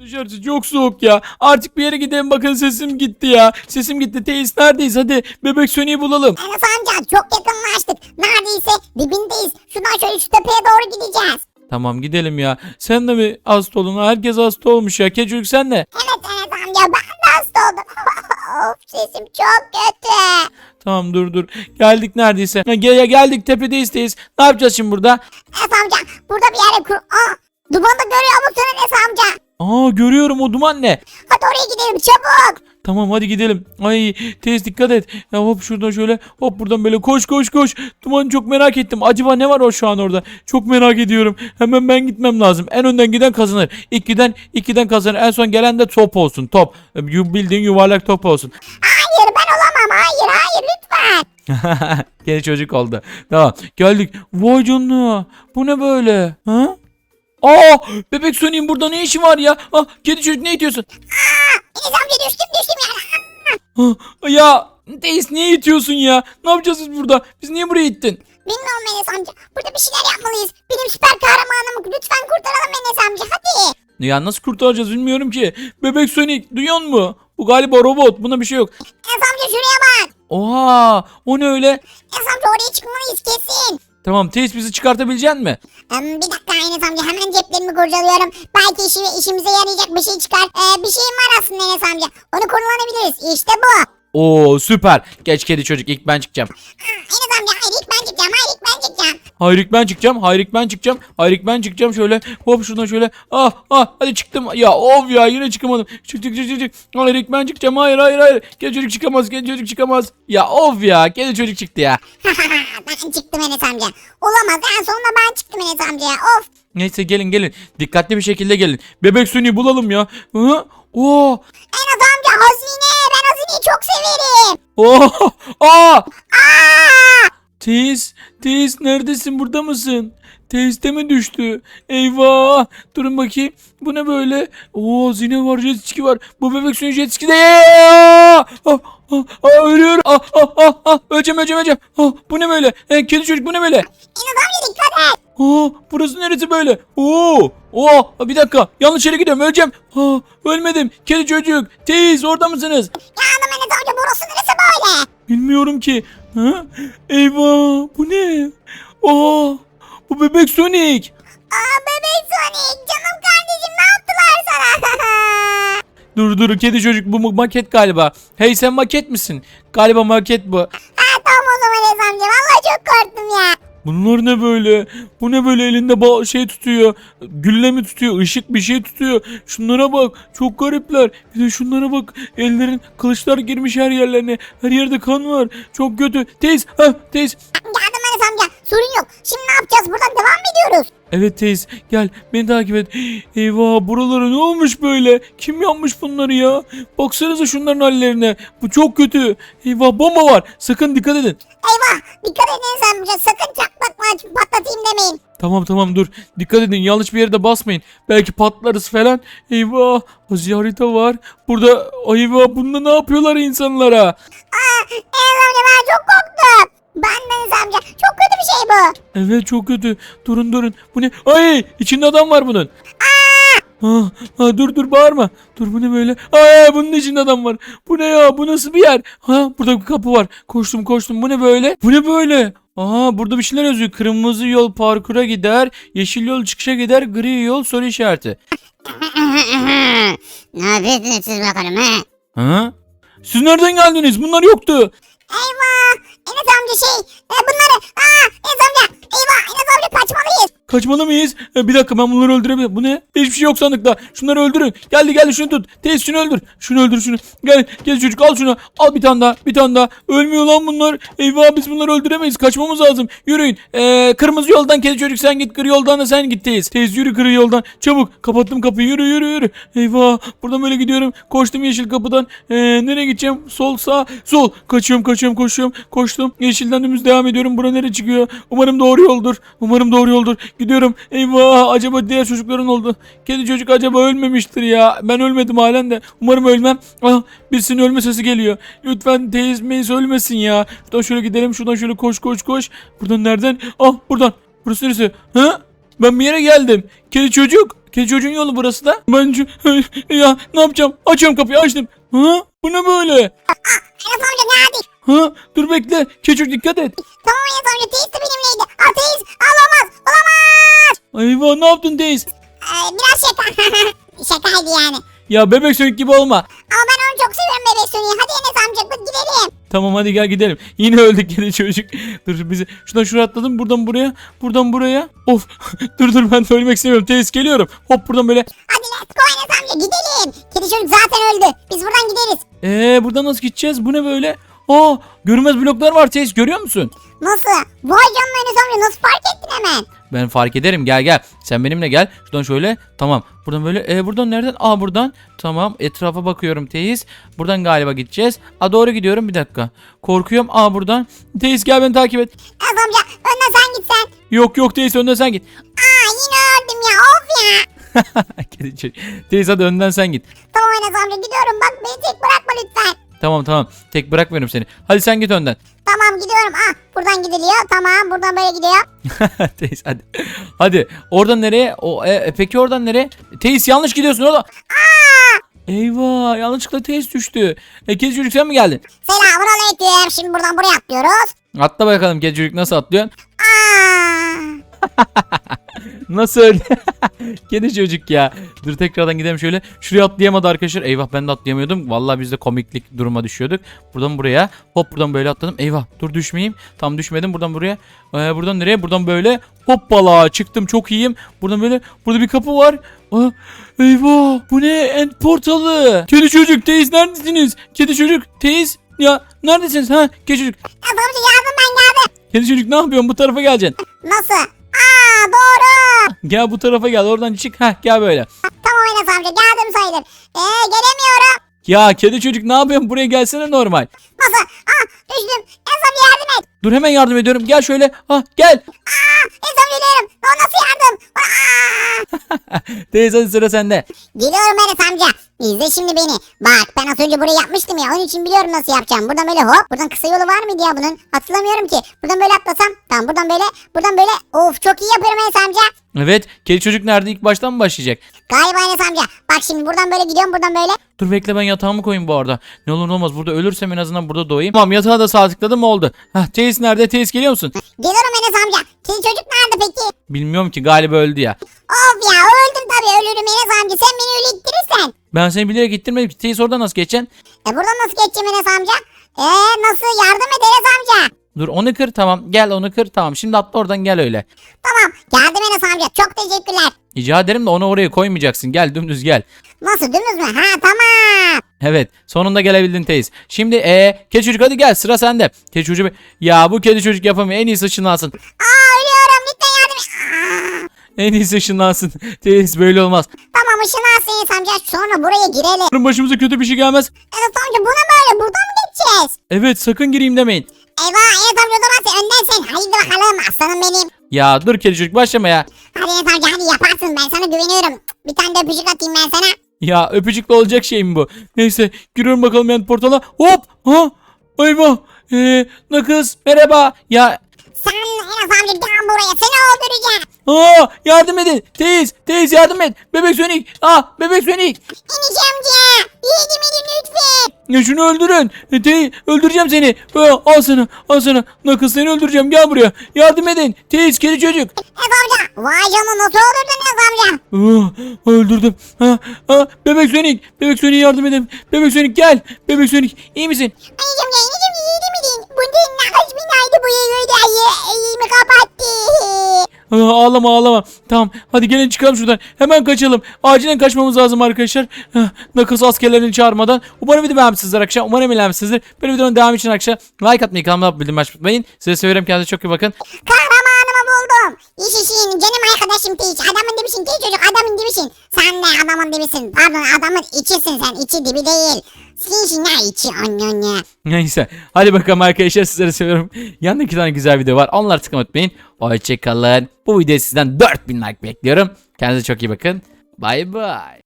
Dışarısı çok soğuk ya. Artık bir yere gidelim bakın sesim gitti ya. Sesim gitti. Teyiz neredeyiz? Hadi bebek Sony'yi bulalım. Enes amca çok yakınlaştık. Neredeyse dibindeyiz. Şuradan şöyle şu tepeye doğru gideceğiz. Tamam gidelim ya. Sen de mi hasta oldun? Herkes hasta olmuş ya. Keçocuk sen de. Evet Enes amca ben de hasta oldum. of sesim çok kötü. Tamam dur dur. Geldik neredeyse. Gel, geldik tepedeyiz teyiz. Ne yapacağız şimdi burada? Enes amca burada bir yere kur... Aa, dumanı görüyor musun Enes amca? Aa görüyorum o duman ne? Hadi oraya gidelim çabuk. Tamam hadi gidelim. Ay teyze dikkat et. Ya hop şuradan şöyle hop buradan böyle koş koş koş. Dumanı çok merak ettim. Acaba ne var o şu an orada? Çok merak ediyorum. Hemen ben gitmem lazım. En önden giden kazanır. İlk giden ilk giden kazanır. En son gelen de top olsun. Top. Bildiğin yuvarlak top olsun. Hayır ben olamam. Hayır hayır lütfen. Gene çocuk oldu. Tamam geldik. Vay canına. Bu ne böyle? Ha? Aa bebek Sony'in burada ne işi var ya? Ah kedi çocuk ne itiyorsun? Enes amca düştüm düştüm yani. Ah, ya Deis niye itiyorsun ya? Ne yapacağız biz burada? Biz niye buraya ittin? Bilmiyorum Enes amca. Burada bir şeyler yapmalıyız. Benim süper kahramanımı lütfen kurtaralım Enes amca hadi. Ya nasıl kurtaracağız bilmiyorum ki. Bebek Sonic duyuyor mu? Bu galiba robot. Buna bir şey yok. Enes amca şuraya bak. Oha o ne öyle? Enes amca oraya çıkmalıyız kesin. Tamam Teis bizi çıkartabilecek mi? Em, bir dakika Enes amca hemen ceplerimi kurcalıyorum. Belki işi, işimize yarayacak bir şey çıkar. Ee, bir şeyim var aslında Enes amca. Onu kullanabiliriz. İşte bu. Oo süper. Geç kedi çocuk ilk ben çıkacağım. Enes amca hayır ilk ben çıkacağım. Hayır ilk ilk ben çıkacağım. Hayır ilk ben çıkacağım. Hayır ilk ben çıkacağım. Şöyle hop şuradan şöyle. Ah ah hadi çıktım. Ya of ya yine çıkamadım. Çık çık çık çık. çık. Hayır ilk ben çıkacağım. Hayır hayır hayır. Kedi çocuk çıkamaz. Kedi çocuk çıkamaz. Ya of ya. Kedi çocuk çıktı ya. ben çıktım Enes amca. Olamaz en sonunda ben çıktım Enes amca ya. Of. Neyse gelin gelin. Dikkatli bir şekilde gelin. Bebek suni bulalım ya. Hı? Oo. Enes amca hazine. Ben hazineyi çok severim. Oo. Aa. Aa! Teyiz. Teyiz neredesin? Burada mısın? Teyiz de mi düştü? Eyvah. Durun bakayım. Bu ne böyle? Oo zine var jet ski var. Bu bebek suni jet ski de. Aa, ah, ah, ah, ölüyorum. Ah, ah, ah, ah. Öleceğim öleceğim öleceğim. Ah, bu ne böyle? Eh, kedi çocuk bu ne böyle? Aa, burası neresi böyle? Oo, oo, bir dakika. Yanlış yere gidiyorum. Öleceğim. Aa, ölmedim. Kedi çocuk. Teyiz orada mısınız? Yandım Enes amca burası neresi böyle? Bilmiyorum ki. Ha? Eyvah, bu ne? Aa, bu bebek Sonic. Aa bebek Sonic canım kardeşim ne yaptılar sana? Dur dur kedi çocuk bu maket galiba. Hey sen maket misin? Galiba maket bu. ha tamam o zaman Enes amca vallahi çok korktum ya. Bunlar ne böyle? Bu ne böyle elinde şey tutuyor. Gülle mi tutuyor? Işık bir şey tutuyor. Şunlara bak. Çok garipler. Bir de şunlara bak. Ellerin kılıçlar girmiş her yerlerine. Her yerde kan var. Çok kötü. Teyz. Ha teyz. Sorun yok. Şimdi ne yapacağız buradan devam mı ediyoruz? Evet teyz. Gel beni takip et. Eyvah buralara ne olmuş böyle? Kim yapmış bunları ya? Baksanıza şunların hallerine. Bu çok kötü. Eyvah bomba var. Sakın dikkat edin. Eyvah dikkat edin Enes amca sakın çakmak ma- patlatayım demeyin. Tamam tamam dur. Dikkat edin yanlış bir yere de basmayın. Belki patlarız falan. Eyvah. Azi harita var. Burada eyvah bunda ne yapıyorlar insanlara? Aa Enes amca ben çok korktum. Enes amca çok kötü bir şey bu. Evet çok kötü. Durun durun. Bu ne? Ay içinde adam var bunun. Ha, ha, dur dur bağırma. Dur bu ne böyle? Ay bunun içinde adam var. Bu ne ya? Bu nasıl bir yer? Ha burada bir kapı var. Koştum koştum. Bu ne böyle? Bu ne böyle? Aa burada bir şeyler yazıyor. Kırmızı yol parkura gider, yeşil yol çıkışa gider, gri yol soru işareti. ne yapıyorsunuz siz bakalım he? Ha? Siz nereden geldiniz? Bunlar yoktu. Eyvah Enes amca şey e, bunları aa Enes amca eyvah Enes amca kaçmalıyız. Kaçmalı mıyız? Ha, bir dakika ben bunları öldürebilirim. Bu ne? Hiçbir şey yok sandıkta. Şunları öldürün. Geldi geldi şunu tut. Tez şunu öldür. Şunu öldür şunu. Gel gel çocuk al şunu. Al bir tane daha. Bir tane daha. Ölmüyor lan bunlar. Eyvah biz bunları öldüremeyiz. Kaçmamız lazım. Yürüyün. Ee, kırmızı yoldan kedi çocuk sen git. Gri yoldan da sen git Tez. Tez yürü gri yoldan. Çabuk. Kapattım kapıyı. Yürü yürü yürü. Eyvah. Buradan böyle gidiyorum. Koştum yeşil kapıdan. Ee, nereye gideceğim? Sol sağ. Sol. Kaçıyorum kaçıyorum koşuyorum. Koştum. Yeşilden dümdüz devam ediyorum. Bura nereye çıkıyor? Umarım doğru yoldur. Umarım doğru yoldur. Gidiyorum. Eyvah. Acaba diğer çocukların oldu. Kedi çocuk acaba ölmemiştir ya. Ben ölmedim halen de. Umarım ölmem. Ah, birisinin ölme sesi geliyor. Lütfen teyze meyiz ölmesin ya. Şuradan şöyle gidelim. Şuradan şöyle koş koş koş. Buradan nereden? Ah buradan. Burası neresi? Ha? Ben bir yere geldim. Kedi çocuk. Kedi çocuğun yolu burası da. Ben ya ne yapacağım? Açıyorum kapıyı açtım. Ha? Bu ne böyle? Ha? Dur bekle. Kedi çocuk dikkat et. Tamam Enes amca teyze benimleydi. Al olamaz olamaz. Eyvah ne yaptın Teyiz? Ee, biraz şaka. Şakaydı yani. Ya bebek sönük gibi olma. Ama ben onu çok seviyorum bebek Sony'yi. Hadi Enes amca gidelim. Tamam hadi gel gidelim. Yine öldük kedi çocuk. Dur bizi şuradan şuraya atladım. Buradan buraya. Buradan buraya. Of. dur dur ben de ölmek istemiyorum. Teyiz geliyorum. Hop buradan böyle. Hadi let's go Enes amca gidelim. Kedi çocuk zaten öldü. Biz buradan gideriz. Eee buradan nasıl gideceğiz? Bu ne böyle? Aa görünmez bloklar var Teyiz görüyor musun? Nasıl? Vay canına Enes amca nasıl fark ettin hemen? Ben fark ederim gel gel. Sen benimle gel. Şuradan şöyle. Tamam. Buradan böyle. E buradan nereden? Aa buradan. Tamam. Etrafa bakıyorum Teyiz. Buradan galiba gideceğiz. Aa doğru gidiyorum. Bir dakika. Korkuyorum. Aa buradan. Teyiz gel beni takip et. Enes amca önden sen git sen. Yok yok Teyiz önden sen git. Aa yine öldüm ya of ya. Kedi çocuk. Teyiz hadi önden sen git. Tamam Enes amca gidiyorum bak beni tek bırakma lütfen. Tamam tamam. Tek bırakmıyorum seni. Hadi sen git önden. Tamam gidiyorum. Ah buradan gidiliyor. Tamam buradan böyle gidiyor. Teyiz hadi. Hadi. Oradan nereye? O, e, e, peki oradan nereye? Teyiz yanlış gidiyorsun oğlum. Eyvah yanlışlıkla Teyiz düştü. E, çocuk sen mi geldin? Selamun aleyküm. Şimdi buradan buraya atlıyoruz. Atla bakalım çocuk nasıl atlıyorsun? Aa. Nasıl öyle? Kedi çocuk ya. Dur tekrardan gidelim şöyle. Şuraya atlayamadı arkadaşlar. Eyvah ben de atlayamıyordum. Vallahi biz de komiklik duruma düşüyorduk. Buradan buraya. Hop buradan böyle atladım. Eyvah dur düşmeyeyim. Tam düşmedim. Buradan buraya. Ee, buradan nereye? Buradan böyle. Hoppala çıktım çok iyiyim. Buradan böyle. Burada bir kapı var. Aa, eyvah bu ne? End portalı. Kedi çocuk teyze neredesiniz? Kedi çocuk teyze. Ya neredesiniz? Ha kedi çocuk. Enes amca yardım ben geldim. Kedi çocuk ne yapıyorsun? Bu tarafa geleceksin. Nasıl? Doğru. Gel bu tarafa gel. Oradan çık. Heh gel böyle. Tamam Enes amca geldim sayılır. Eee gelemiyorum. Ya kedi çocuk ne yapıyorsun? Buraya gelsene normal. Nasıl? Aa düştüm. Enes amca yardım et. Dur hemen yardım ediyorum. Gel şöyle. Ha gel. Aa geliyorum. O nasıl yardım? Teyze hadi sıra sende. Geliyorum Enes amca. İzle şimdi beni. Bak ben az önce burayı yapmıştım ya. Onun için biliyorum nasıl yapacağım. Buradan böyle hop. Buradan kısa yolu var mıydı ya bunun? Hatırlamıyorum ki. Buradan böyle atlasam. Tamam buradan böyle. Buradan böyle. Of çok iyi yapıyorum Enes amca. Evet. Kedi çocuk nerede? İlk baştan mı başlayacak? Galiba Enes amca. Bak şimdi buradan böyle gidiyorum. Buradan böyle. Dur bekle ben yatağımı koyayım bu arada. Ne olur ne olmaz. Burada ölürsem en azından burada doğayım. Tamam yatağa da sağ tıkladım oldu. Hah teyze nerede? Teyze geliyor musun? Geliyorum Enes amca. Kedi çocuk nerede peki? Bilmiyorum ki galiba öldü ya. Of ya öldüm tabii ölürüm Enes amca. Sen beni öyle ittirirsen. Ben seni bilerek gittirmedim ki. Teyze oradan nasıl geçeceksin? E buradan nasıl geçeceğim Enes amca? Eee nasıl yardım et Enes amca. Dur onu kır tamam. Gel onu kır tamam. Şimdi atla oradan gel öyle. Tamam geldim Enes amca. Çok teşekkürler. Rica ederim de onu oraya koymayacaksın. Gel dümdüz gel. Nasıl dümdüz mü? Ha tamam. Evet sonunda gelebildin teyze. Şimdi ee, kedi çocuk hadi gel sıra sende. Kedi çocuğu ya bu kedi çocuk yapamıyor en iyisi ışınlansın. Aa ölüyorum lütfen yardım et. En iyisi ışınlansın. Teyze böyle olmaz. Tamam ışınlansın Enes amca. Sonra buraya girelim. Umarım başımıza kötü bir şey gelmez. Enes amca bu ne böyle? Buradan mı geçeceğiz? Evet sakın gireyim demeyin. Eyvah Enes amca sen önden sen. Haydi bakalım aslanım benim. Ya dur kedi çocuk başlama ya. Hadi Enes amca hadi yaparsın ben sana güveniyorum. Bir tane de öpücük atayım ben sana. Ya öpücükle olacak şey mi bu? Neyse giriyorum bakalım yan portala. Hop! Ha! Eyvah! Ee, Nakız merhaba. Ya Sen Enes amca gel buraya seni öldüreceğim. Aa, yardım edin. Teyze, teyze yardım et. Bebek Sonic. Ah, bebek Sonic. Enes amca yedim edin lütfen. Ya şunu öldürün. E, Tey, öldüreceğim seni. Ha, al sana, al sana. Nakız seni öldüreceğim. Gel buraya. Yardım edin. Teyze, kedi çocuk. Enes amca vay canına nasıl öldürdün Enes amca? Ah, öldürdüm. Ha, ha, bebek Sonic. Bebek Sonic yardım edin. Bebek Sonic gel. Bebek Sonic iyi misin? Amca Enes amca yedim nakış binaydı bu ayı. Elimi kapattı. Aa, ağlama ağlama. Tamam hadi gelin çıkalım şuradan. Hemen kaçalım. Acilen kaçmamız lazım arkadaşlar. Nakız askerlerini çağırmadan. Umarım video beğenmişsinizdir arkadaşlar. Umarım eğlenmişsinizdir. Böyle videonun devamı için arkadaşlar like atmayı kanalıma abone açmayı unutmayın. Size seviyorum kendinize çok iyi bakın. Kahramanımı buldum. Yaşasın canım arkadaşım Peach. Adamın dibisin ki çocuk adamın dibisin. Sen de adamın dibisin. Pardon adamın içisin sen içi dibi değil. Anne anne. Neyse hadi bakalım arkadaşlar sizleri seviyorum. Yanında iki tane güzel video var. Onları tıklamayı unutmayın. Hoşçakalın. Bu videoya sizden 4000 like bekliyorum. Kendinize çok iyi bakın. Bay bay.